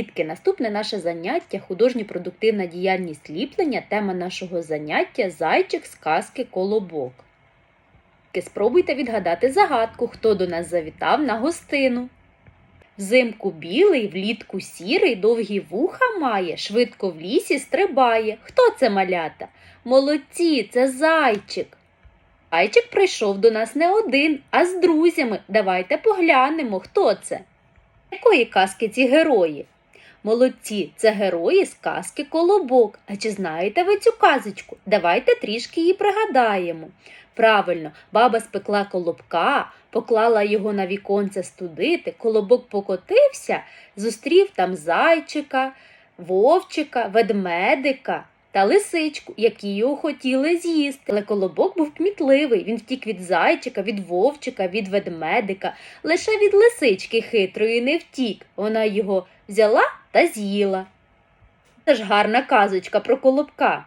Дітки, наступне наше заняття художньо-продуктивна діяльність ліплення. Тема нашого заняття зайчик з казки Колобок. Спробуйте відгадати загадку, хто до нас завітав на гостину. Взимку білий, влітку сірий, довгі вуха має, швидко в лісі стрибає. Хто це малята? Молодці, це зайчик. Зайчик прийшов до нас не один, а з друзями. Давайте поглянемо, хто це. Якої казки ці герої? Молодці, це герої з казки Колобок. А чи знаєте ви цю казочку? Давайте трішки її пригадаємо. Правильно, баба спекла колобка, поклала його на віконце студити, колобок покотився, зустрів там зайчика, вовчика, ведмедика та лисичку, які його хотіли з'їсти. Але колобок був кмітливий. Він втік від зайчика, від вовчика, від ведмедика. Лише від лисички хитрої не втік. Вона його взяла та з'їла. Це ж гарна казочка про колобка.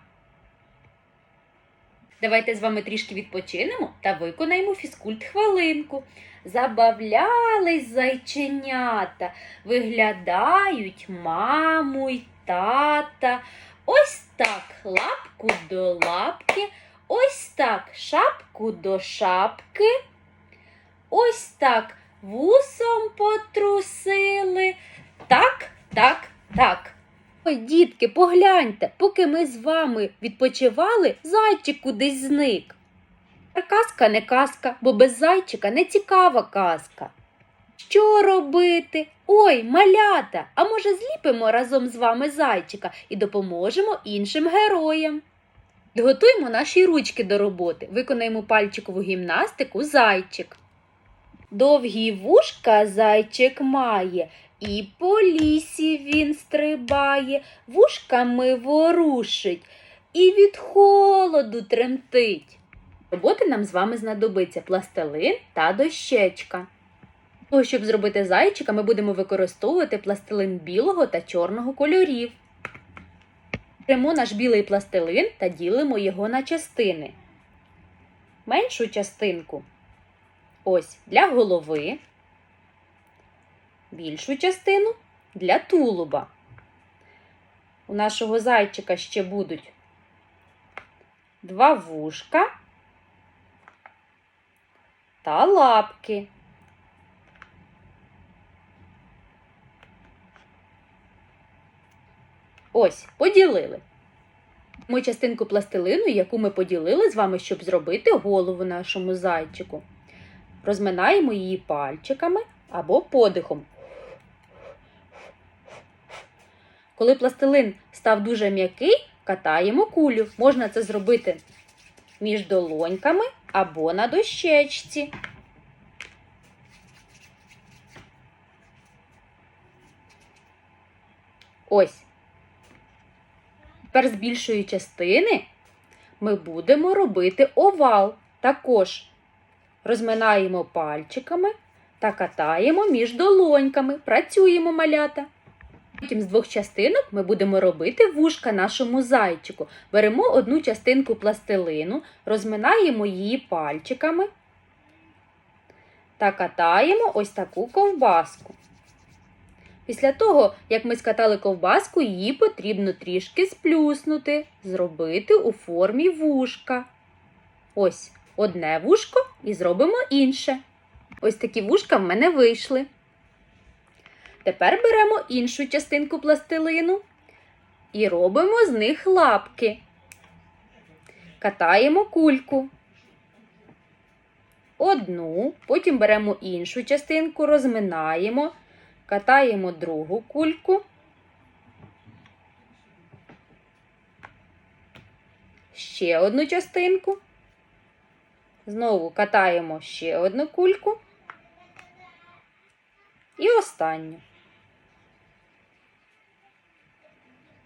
Давайте з вами трішки відпочинемо та виконаємо фізкульт хвилинку. Забавлялись зайченята, виглядають маму й тата. Ось так лапку до лапки, ось так шапку до шапки. Ось так вусом потрусили. Так, так, так. Ой, дітки, погляньте, поки ми з вами відпочивали, зайчик кудись зник. Та Казка не казка, бо без зайчика не цікава казка. Що робити? Ой, малята! А може зліпимо разом з вами зайчика і допоможемо іншим героям. Підготуємо наші ручки до роботи, виконаємо пальчикову гімнастику зайчик. Довгі вушка зайчик має, і по лісі він стрибає, вушками ворушить і від холоду тремтить. Роботи нам з вами знадобиться пластилин та дощечка. Того, щоб зробити зайчика, ми будемо використовувати пластилин білого та чорного кольорів. Беремо наш білий пластилин та ділимо його на частини. Меншу частинку ось для голови, більшу частину для тулуба. У нашого зайчика ще будуть два вушка та лапки. Ось, поділили. Ми частинку пластилину, яку ми поділили з вами, щоб зробити голову нашому зайчику. Розминаємо її пальчиками або подихом. Коли пластилин став дуже м'який, катаємо кулю. Можна це зробити між долоньками або на дощечці. Ось. Тепер з більшої частини ми будемо робити овал. Також розминаємо пальчиками та катаємо між долоньками. Працюємо малята. Потім з двох частинок ми будемо робити вушка нашому зайчику. Беремо одну частинку пластилину, розминаємо її пальчиками та катаємо ось таку ковбаску. Після того, як ми скатали ковбаску, її потрібно трішки сплюснути, зробити у формі вушка. Ось одне вушко і зробимо інше. Ось такі вушка в мене вийшли. Тепер беремо іншу частинку пластилину і робимо з них лапки. Катаємо кульку. Одну, потім беремо іншу частинку, розминаємо, катаємо другу кульку. Ще одну частинку. Знову катаємо ще одну кульку. І останню.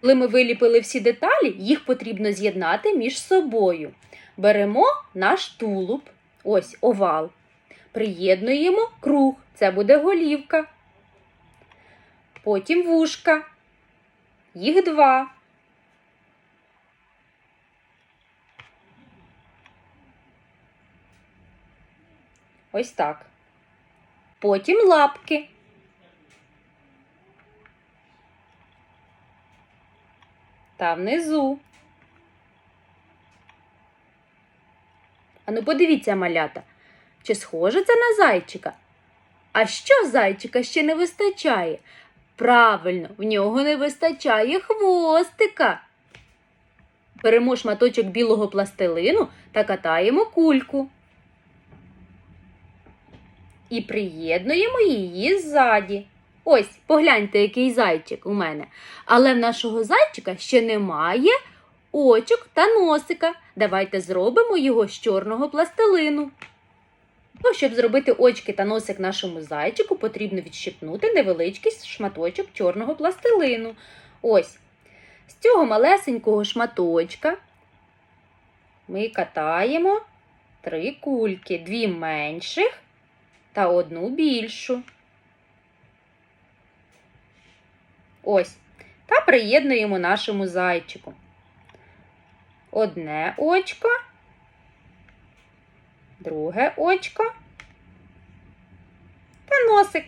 Коли ми виліпили всі деталі, їх потрібно з'єднати між собою. Беремо наш тулуб, ось овал. Приєднуємо круг, це буде голівка. Потім вушка. Їх два. Ось так. Потім лапки. Та внизу. Ану, подивіться, малята, чи схоже це на зайчика? А що зайчика ще не вистачає? Правильно, в нього не вистачає хвостика. Беремо шматочок білого пластилину та катаємо кульку. І приєднуємо її ззаді. Ось, погляньте, який зайчик у мене. Але в нашого зайчика ще немає очок та носика. Давайте зробимо його з чорного пластилину. Ну, щоб зробити очки та носик нашому зайчику, потрібно відщипнути невеличкий шматочок чорного пластилину. Ось. З цього малесенького шматочка ми катаємо три кульки, дві менших та одну більшу. Ось. Та приєднуємо нашому зайчику. Одне очко, друге очко та носик.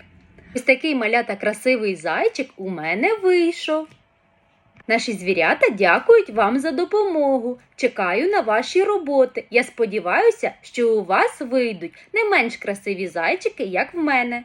Ось такий малята красивий зайчик у мене вийшов. Наші звірята дякують вам за допомогу. Чекаю на ваші роботи. Я сподіваюся, що у вас вийдуть не менш красиві зайчики, як в мене.